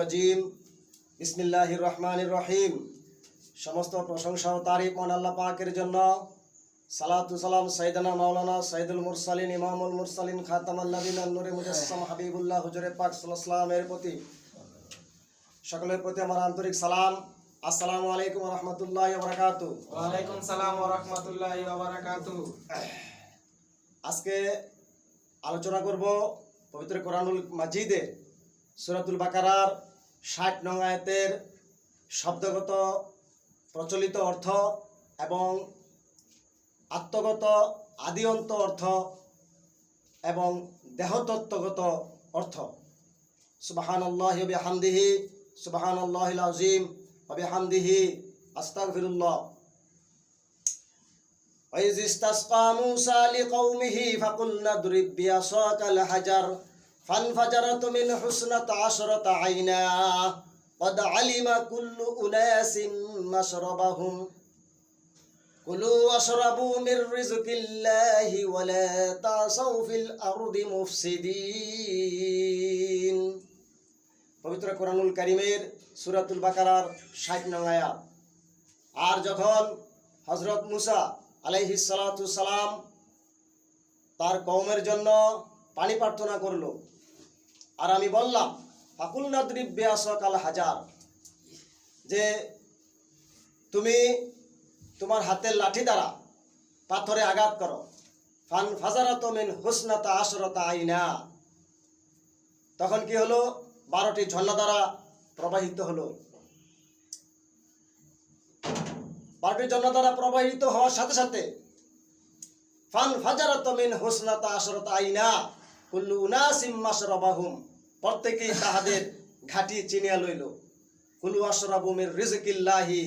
রাজিম। বিসমিল্লাহির রহমানির রহিম। সমস্ত প্রশংসা ও তারিফ মহান আল্লাহ পাকের জন্য। সালাতু সালাম সাইদানা মাওলানা সাইদুল মুরসালিন ইমামুল মুরসালিন খাতামাল নবীন নূরে মুজাসসাম হাবিবুল্লাহ হুজুরে পাক আলাইহি প্রতি। সকলের প্রতি আমার আন্তরিক সালাম। আসসালামু আলাইকুম রাহমাতুল্লাহি ওয়া বারাকাতুহু। ওয়ালাইকুম সালাম রাহমাতুল্লাহি আজকে আলোচনা করব পবিত্র কোরআনুল মাজিদে। সূরাতুল বাকারার ষাট নং আয়াতের শব্দগত প্রচলিত অর্থ এবং আত্মগত আদিয়ন্ত অর্থ এবং দেহতত্ত্বগত অর্থ সুবাহান আল্লাহ হামদিহি সুবাহান আল্লাহ আজিম হামদিহি আস্তাগফিরুল্লাহ وإذ استسقى موسى لقومه فقلنا اضرب بعصاك الحجر فانفجرت من حسنة عشرة عينا قد علم كل أناس مشربهم كلوا واشربوا من رزق الله ولا تعصوا في الأرض مفسدين পবিত্র কোরআনুল কারিমের সুরাতুল বাকারার ষাট নং আয়াত আর যখন হজরত মুসা আলাইহি সালাম তার কওমের জন্য পানি প্রার্থনা করলো আর আমি বললাম ফাকুল নাদ্রিব বেয়াসক আল হাজার। যে তুমি তোমার হাতের লাঠি দ্বারা পাথরে আঘাত করো। ফান ফাজারাত মিন হুসনাতা আশরতা আইনা। তখন কি হলো? বারোটি ঝর্ণা দ্বারা প্রবাহিত হলো। বারোটি ঝর্ণা দ্বারা প্রবাহিত হওয়ার সাথে সাথে ফান ফাজারাত মিন হুসনাতা আশরতা আইনা। কুল্লু উনাসিম মাশরাবাহুম। প্রত্যেকেই তাহাদের ঘাটি চিনিয়া লইল। কুলু আশরাবু মির রিজকিল্লাহি।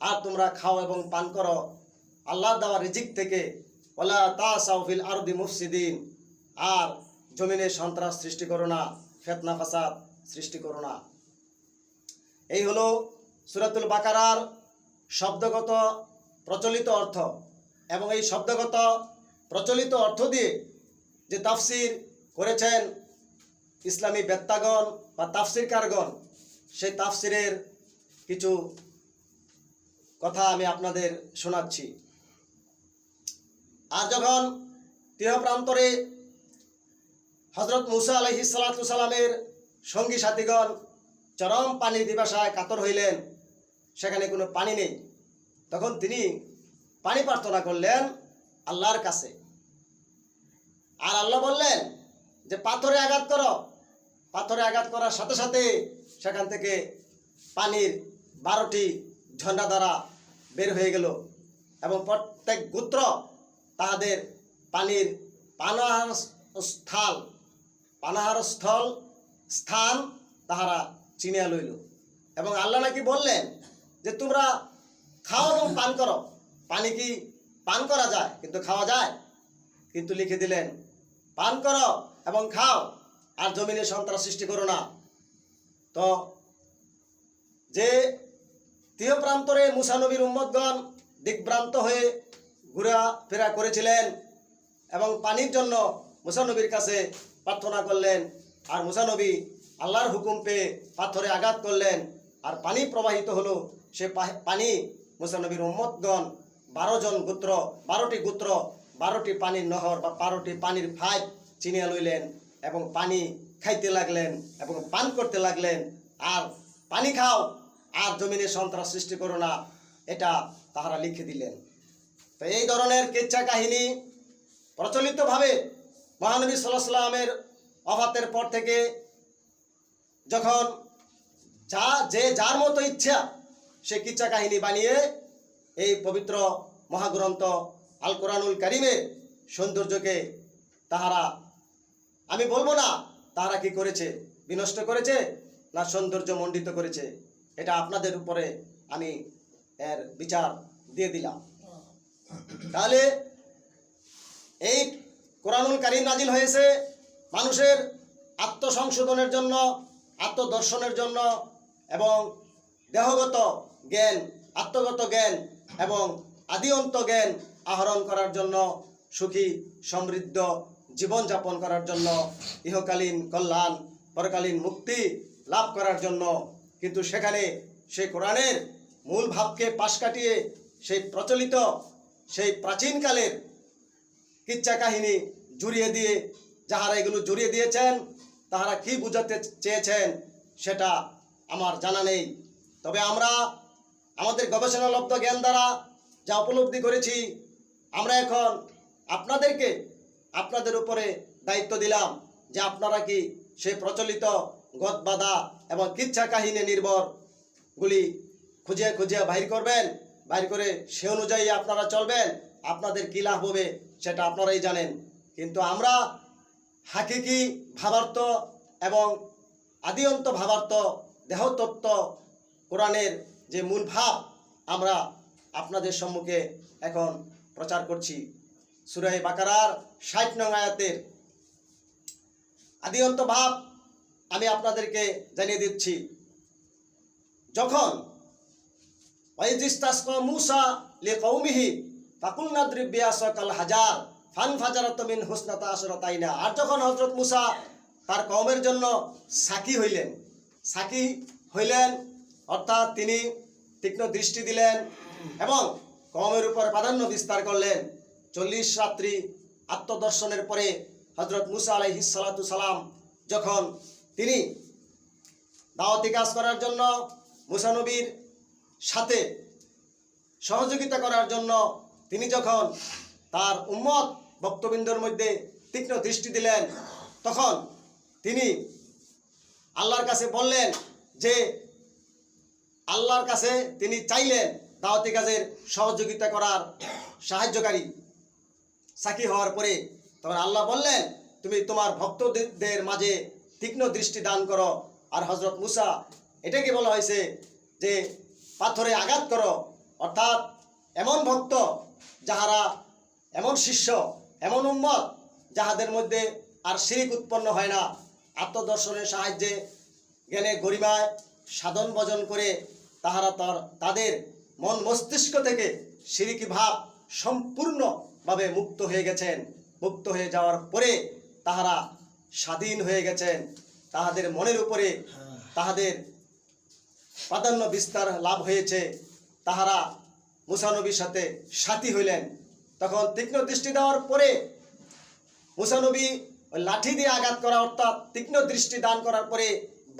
আর তোমরা খাও এবং পান করো। আল্লাহ দেওয়া রিজিক থেকে ওলা তাসাউ ফিল আরদি মুফসিদিন। আর জমিনে সন্ত্রাস সৃষ্টি করো না, ফেতনা ফাসাদ সৃষ্টি করো না। এই হলো সুরাতুল বাকারার শব্দগত প্রচলিত অর্থ। এবং এই শব্দগত প্রচলিত অর্থ দিয়ে যে তাফসির করেছেন ইসলামী বেত্তাগণ বা তাফসিরকারগণ, সেই তাফসিরের কিছু কথা আমি আপনাদের শোনাচ্ছি। আর যখন তিহ প্রান্তরে হজরত মুসা আলহি সালামের সঙ্গী সাথীগণ চরম পানি দিবাসায় কাতর হইলেন, সেখানে কোনো পানি নেই, তখন তিনি পানি প্রার্থনা করলেন আল্লাহর কাছে। আর আল্লাহ বললেন যে পাথরে আঘাত করো। পাথরে আঘাত করার সাথে সাথে সেখান থেকে পানির বারোটি ঝর্ণা দ্বারা বের হয়ে গেল এবং প্রত্যেক গোত্র তাহাদের পানির পানাহার স্থল পানাহার স্থল, স্থান তাহারা চিনিয়া লইল। এবং আল্লাহ নাকি বললেন যে তোমরা খাও এবং পান করো। পানি কি পান করা যায়? কিন্তু খাওয়া যায়। কিন্তু লিখে দিলেন পান করো এবং খাও, আর জমিনে সন্ত্রাস সৃষ্টি করো না। তো যে তিহ প্রান্তরে মুসানবীর উম্মতগণ দিকভ্রান্ত হয়ে ঘুরা ফেরা করেছিলেন এবং পানির জন্য মুসানবীর কাছে প্রার্থনা করলেন, আর মুসানবী আল্লাহর হুকুম পেয়ে পাথরে আঘাত করলেন, আর পানি প্রবাহিত হলো সে পানি মুসানবীর উম্মতগণ বারো জন গোত্র, বারোটি গোত্র বারোটি পানির নহর বা বারোটি পানির ফাইভ চিনিয়া লইলেন এবং পানি খাইতে লাগলেন এবং পান করতে লাগলেন। আর পানি খাও, আর জমিনে সন্ত্রাস সৃষ্টি করো না, এটা তাহারা লিখে দিলেন। তো এই ধরনের কেচ্ছা কাহিনী প্রচলিতভাবে মহানবী সাল্লামের অফাতের পর থেকে যখন যা, যে যার মতো ইচ্ছা সে কিচ্ছা কাহিনী বানিয়ে এই পবিত্র মহাগ্রন্থ আল কোরআনুল কারিমের সৌন্দর্যকে তাহারা, আমি বলব না তাহারা কি করেছে? বিনষ্ট করেছে না সৌন্দর্য মণ্ডিত করেছে? এটা আপনাদের উপরে আমি এর বিচার দিয়ে দিলাম। তাহলে এই কোরআনুল কারিম নাজিল হয়েছে মানুষের আত্মসংশোধনের জন্য, আত্মদর্শনের জন্য এবং দেহগত জ্ঞান, আত্মগত জ্ঞান এবং আদিয়ন্ত জ্ঞান আহরণ করার জন্য, সুখী, সমৃদ্ধ জীবনযাপন করার জন্য, ইহকালীন কল্যাণ, পরকালীন মুক্তি লাভ করার জন্য। কিন্তু সেখানে সেই কোরআনের মূল ভাবকে পাশ কাটিয়ে সেই প্রচলিত, সেই প্রাচীনকালের কিচ্ছা কাহিনী জুড়িয়ে দিয়ে, যাহারা এগুলো জুড়িয়ে দিয়েছেন, তাহারা কি বুঝাতে চেয়েছেন, সেটা আমার জানা নেই। তবে আমরা আমাদের গবেষণালব্ধ জ্ঞান দ্বারা যা উপলব্ধি করেছি আমরা এখন আপনাদেরকে আপনাদের উপরে দায়িত্ব দিলাম যে আপনারা কি সে প্রচলিত গদবাদা এবং কিচ্ছা কাহিনী নির্ভর গুলি খুঁজে খুঁজে বাইর করবেন, বাইর করে সে অনুযায়ী আপনারা চলবেন, আপনাদের কী লাভ হবে সেটা আপনারাই জানেন। কিন্তু আমরা হাকিকি ভাবার্থ এবং আদিয়ন্ত ভাবার্থ, দেহতত্ত্ব, কোরআনের যে মূল ভাব, আমরা আপনাদের সম্মুখে এখন প্রচার করছি। সুরাই বাকারার ষাট নং আয়াতের আদিয়ন্ত ভাব আমি আপনাদেরকে জানিয়ে দিচ্ছি। যখন মুসা লে কৌমিহি ফাকুলনা দ্রিব্যাসকাল হাজার ফান ফাজারত মিন হুসনাতা আসরতাইনা আর যখন হজরত মুসা তার কওমের জন্য সাকি হইলেন সাকি হইলেন, অর্থাৎ তিনি তীক্ষ্ণ দৃষ্টি দিলেন এবং কওমের উপর প্রাধান্য বিস্তার করলেন চল্লিশ রাত্রি আত্মদর্শনের পরে হজরত মুসা আলাইহিস সালাতু সালাম, যখন তিনি দাওয়াতি কাজ করার জন্য মুসানবীর সাথে সহযোগিতা করার জন্য তিনি যখন তার উম্মত বক্তবৃন্দর মধ্যে তীক্ষ্ণ দৃষ্টি দিলেন, তখন তিনি আল্লাহর কাছে বললেন যে, আল্লাহর কাছে তিনি চাইলেন দাওয়াতি কাজের সহযোগিতা করার সাহায্যকারী সাকি হওয়ার পরে তখন আল্লাহ বললেন, তুমি তোমার ভক্তদের মাঝে তীক্ষ্ণ দৃষ্টি দান করো। আর হজরত মুসা এটাকে বলা হয়েছে যে, পাথরে আঘাত করো। অর্থাৎ এমন ভক্ত যাহারা এমন শিষ্য, এমন উম্মত যাহাদের মধ্যে আর শিরিক উৎপন্ন হয় না। আত্মদর্শনের সাহায্যে জ্ঞানে গরিমায় সাধন ভজন করে তাহারা তার, তাদের মন মস্তিষ্ক থেকে সিরিকি ভাব সম্পূর্ণভাবে মুক্ত হয়ে গেছেন। মুক্ত হয়ে যাওয়ার পরে তাহারা স্বাধীন হয়ে গেছেন। তাহাদের মনের উপরে তাহাদের প্রাধান্য বিস্তার লাভ হয়েছে। তাহারা মুসানবীর সাথে সাথী হইলেন। তখন তীক্ষ্ণ দৃষ্টি দেওয়ার পরে মুসানবী লাঠি দিয়ে আঘাত করা অর্থাৎ তীক্ষ্ণ দৃষ্টি দান করার পরে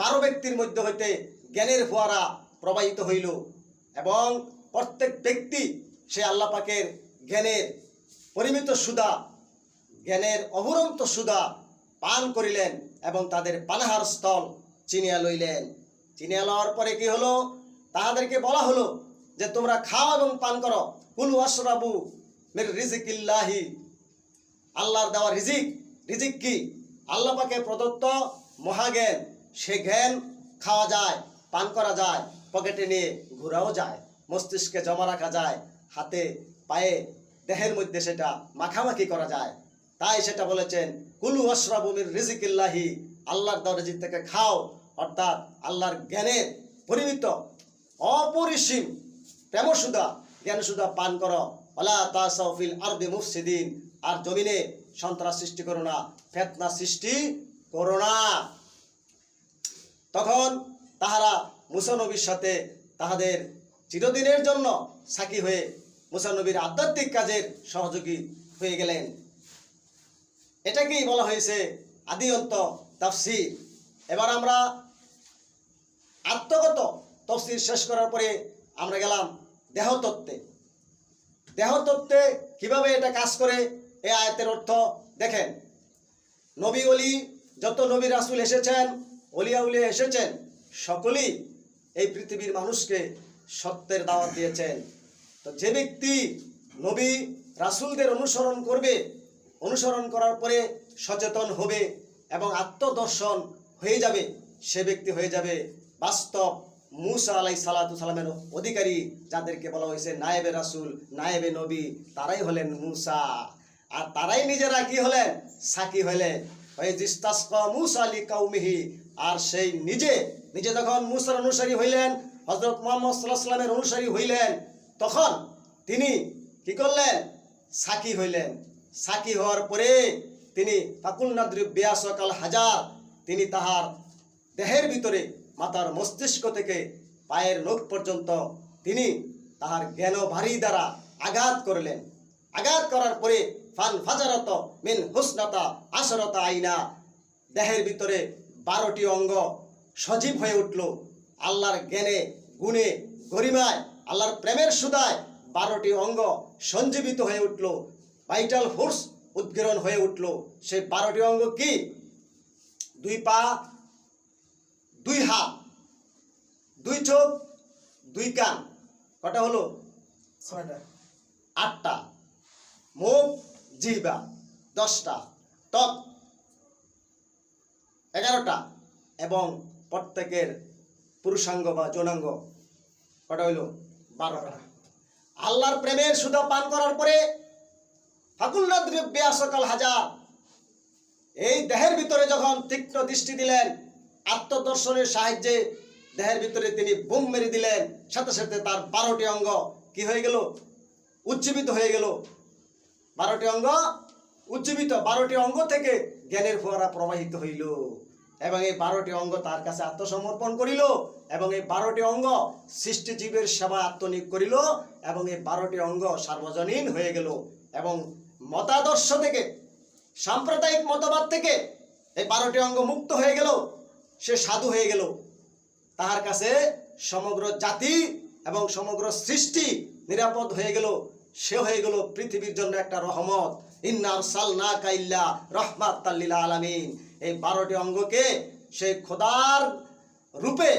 বারো ব্যক্তির মধ্যে হইতে জ্ঞানের ফোয়ারা প্রবাহিত হইল। এবং প্রত্যেক ব্যক্তি সে আল্লাহ পাকের জ্ঞানের পরিমিত সুদা, জ্ঞানের অবরন্ত সুদা পান করিলেন এবং তাদের পানাহার স্থল চিনিয়া লইলেন। চিনিয়া লওয়ার পরে কি হলো? তাহাদেরকে বলা হলো যে, তোমরা খাও এবং পান করো। কুলু আশরাবু মের রিজিকিল্লাহি। আল্লাহর দেওয়া রিজিক রিজিক কি? আল্লাহ পাকে প্রদত্ত মহাজ্ঞান, সে জ্ঞান খাওয়া যায়, পান করা যায়, পকেটে নিয়ে ঘোরাও যায়, মস্তিষ্কে জমা রাখা যায়, হাতে, পায়ে, দেহের মধ্যে সেটা মাখামাখি করা যায়। তাই সেটা বলেছেন, কুলু অশ্রাবুমির রিজিকিল্লাহি, আল্লাহর দেওয়া রিজিক থেকে খাও, অর্থাৎ আল্লাহর জ্ঞানের পরিমিত, অপরিসীম, প্রেমসুদা, জ্ঞানসুদা পান করো। অলা তাসাউফিল আরদি মুফসিদিন, আর জমিনে সন্ত্রাস সৃষ্টি করো না, ফেতনা সৃষ্টি করো না। তখন তাহারা মুসানবীর সাথে তাহাদের চিরদিনের জন্য সাকি হয়ে মুসানবীর আধ্যাত্মিক কাজের সহযোগী হয়ে গেলেন। এটাকেই বলা হয়েছে? আদিয়ন্ত তাফসির। এবার আমরা আত্মগত তফসির শেষ করার পরে আমরা গেলাম দেহতত্ত্বে। দেহতত্ত্বে কীভাবে এটা কাজ করে? এ আয়াতের অর্থ দেখেন নবী অলি যত নবী রাসুল এসেছেন অলিয়া উলিয়া এসেছেন, সকলেই এই পৃথিবীর মানুষকে সত্যের দাওয়াত দিয়েছেন। তো যে ব্যক্তি নবী রাসুলদের অনুসরণ করবে, অনুসরণ করার পরে সচেতন হবে এবং আত্মদর্শন হয়ে যাবে, সে ব্যক্তি হয়ে যাবে বাস্তব মুসা আলাই সালাতু সালামের অধিকারী যাদেরকে বলা হয়েছে নায়েবে রাসুল, নায়েবে নবী, তারাই হলেন মুসা। আর তারাই নিজেরা কি হলেন? সাকি হলেন আর সেই নিজে নিজে যখন মুসার অনুসারী হইলেন হজরত মোহাম্মদ সাল্লাহ অনুসারী হইলেন, তখন তিনি কি করলেন? সাকি হইলেন। সাকি হওয়ার পরে তিনি ফাকুল নাদ্রি বেয়াসকাল হাজার, তিনি তাহার দেহের ভিতরে মাতার মস্তিষ্ক থেকে পায়ের নখ পর্যন্ত তিনি তাহার জ্ঞান ভারী দ্বারা আঘাত করলেন। আঘাত করার পরে ফান ফাজারত মিন হুসনাতা আসরতা আইনা। দেহের ভিতরে বারোটি অঙ্গ সজীব হয়ে উঠল। আল্লাহর জ্ঞানে গুণে গরিমায় আল্লাহর প্রেমের সুদায় বারোটি অঙ্গ সঞ্জীবিত হয়ে উঠল। ভাইটাল ফোর্স উদ্গীরণ হয়ে উঠল। সেই বারোটি অঙ্গ কি? দুই পা দুই হাত দুই চোখ দুই কান। কটা হলো? ছয়টা। আটটা। মুখ জিহ্বা, দশটা ত্বক এগারোটা এবং প্রত্যেকের পুরুষাঙ্গ বা যৌনাঙ্গ। কটা হইল? বারোটা। আল্লাহর প্রেমের সুধা পান করার পরে ফাকুল্লাদ সকাল হাজার। এই দেহের ভিতরে যখন তীক্ষ্ণ দৃষ্টি দিলেন, আত্মদর্শনের সাহায্যে দেহের ভিতরে তিনি বুম মেরে দিলেন, সাথে সাথে তার বারোটি অঙ্গ কি হয়ে গেল? উজ্জীবিত হয়ে গেল। বারোটি অঙ্গ, উজ্জীবিত বারোটি অঙ্গ থেকে জ্ঞানের ফোয়ারা প্রবাহিত হইল। এবং এই বারোটি অঙ্গ তার কাছে আত্মসমর্পণ করিল এবং এই বারোটি অঙ্গ সৃষ্টিজীবের সেবা আত্মনিয়োগ করিল এবং এই বারোটি অঙ্গ সার্বজনীন হয়ে গেল এবং মতাদর্শ থেকে, সাম্প্রদায়িক মতবাদ থেকে এই বারোটি অঙ্গ মুক্ত হয়ে গেল, সে সাধু হয়ে গেল। তাহার কাছে সমগ্র জাতি এবং সমগ্র সৃষ্টি নিরাপদ হয়ে গেল। সে হয়ে গেল পৃথিবীর জন্য একটা রহমত। ইন্নার সালনা কাইল্লা রহমাত তাল্লিলা আলামিন। এই বারোটি অঙ্গকে সে খোদার রূপে,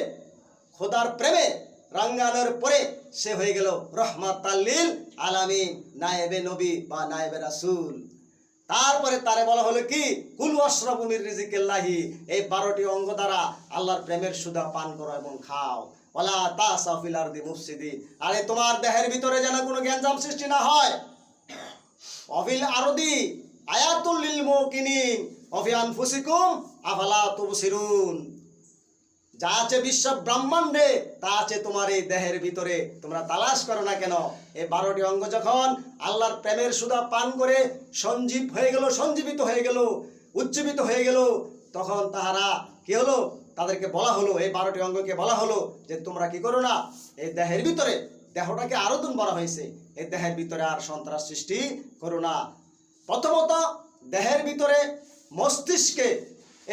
খোদার প্রেমে রাঙ্গানোর পরে সে হয়ে গেল রহমাত তাল্লিল আলামিন, নায়েবে নবী বা নায়েবে রাসুল। তারপরে তারে বলা হলো কি? কুল অশ্রবুমির রিজিকেল্লাহি। এই বারোটি অঙ্গ দ্বারা আল্লাহর প্রেমের সুদা পান করো এবং খাও। ওলা তা সাফিল আরদি মুফসিদি। আরে, তোমার দেহের ভিতরে যেন কোনো জ্ঞানজাম সৃষ্টি না হয়। অফিল আরদি আয়াতুল লিল মুকিনিন। অফি আনফুসিকুম আফালা তুবসিরুন। যা আছে বিশ্ব ব্রহ্মাণ্ডে, তা আছে তোমার এই দেহের ভিতরে। তোমরা তালাশ করো না কেন? এই বারোটি অঙ্গ যখন আল্লাহর প্রেমের সুদা পান করে সঞ্জীব হয়ে গেল, সঞ্জীবিত হয়ে গেল, উজ্জীবিত হয়ে গেল, তখন তাহারা কি হলো? তাদেরকে বলা হলো, এই বারোটি অঙ্গকে বলা হলো যে তোমরা কি করো না? এই দেহের ভিতরে দেহটাকে আরও দুন বলা হয়েছে। এই দেহের ভিতরে আর সন্ত্রাস সৃষ্টি করো না। প্রথমত, দেহের ভিতরে মস্তিষ্কে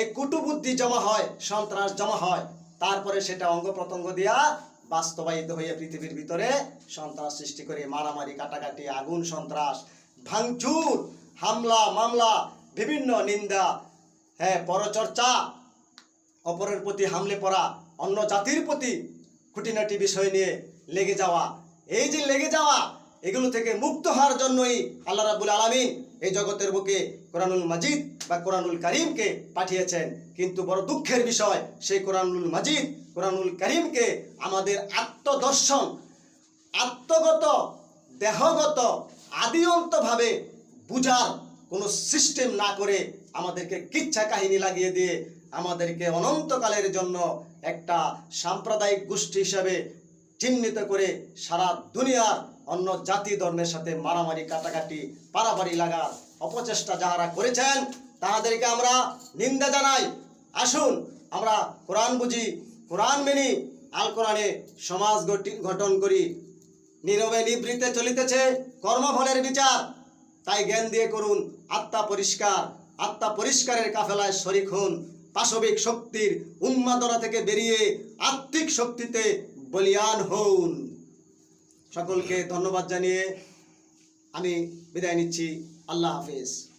এই কুটুবুদ্ধি জমা হয়, সন্ত্রাস জমা হয়। তারপরে সেটা অঙ্গ প্রত্যঙ্গ দিয়া বাস্তবায়িত হয়ে পৃথিবীর ভিতরে সন্ত্রাস সৃষ্টি করে মারামারি, কাটাকাটি, আগুন, সন্ত্রাস, ভাঙচুর, হামলা, মামলা, বিভিন্ন নিন্দা হ্যাঁ পরচর্চা অপরের প্রতি হামলে পড়া অন্য জাতির প্রতি খুঁটিনাটি বিষয় নিয়ে লেগে যাওয়া। এই যে লেগে যাওয়া, এগুলো থেকে মুক্ত হওয়ার জন্যই আল্লাহ রাবুল আলামিন এই জগতের বুকে কোরআনুল মাজিদ বা কোরআনুল করিমকে পাঠিয়েছেন। কিন্তু বড় দুঃখের বিষয়, সেই কোরআনুল মাজিদ, কোরআনুল করিমকে আমাদের আত্মদর্শন, আত্মগত, দেহগত আদিঅন্তভাবে বুঝার কোনো সিস্টেম না করে আমাদেরকে কিচ্ছা কাহিনী লাগিয়ে দিয়ে আমাদেরকে অনন্তকালের জন্য একটা সাম্প্রদায়িক গোষ্ঠী হিসাবে চিহ্নিত করে সারা দুনিয়ার অন্য জাতি ধর্মের সাথে মারামারি, কাটাকাটি, পারাপারি লাগার অপচেষ্টা যাহারা করেছেন, তাহাদেরকে আমরা নিন্দা জানাই। আসুন, আমরা কোরআন বুঝি, কোরআন মেনি আল কোরআনে সমাজ গঠি- গঠন করি। নীরবে নিবৃত্তে চলিতেছে কর্মফলের বিচার। তাই জ্ঞান দিয়ে করুন, আত্মা পরিষ্কার, আত্মা পরিষ্কারের কাফেলায় শরিক হন। পাশবিক শক্তির উন্মাদনা থেকে বেরিয়ে আত্মিক শক্তিতে বলিয়ান হন সকলকে ধন্যবাদ জানিয়ে আমি বিদায় নিচ্ছি। আল্লাহ হাফিজ।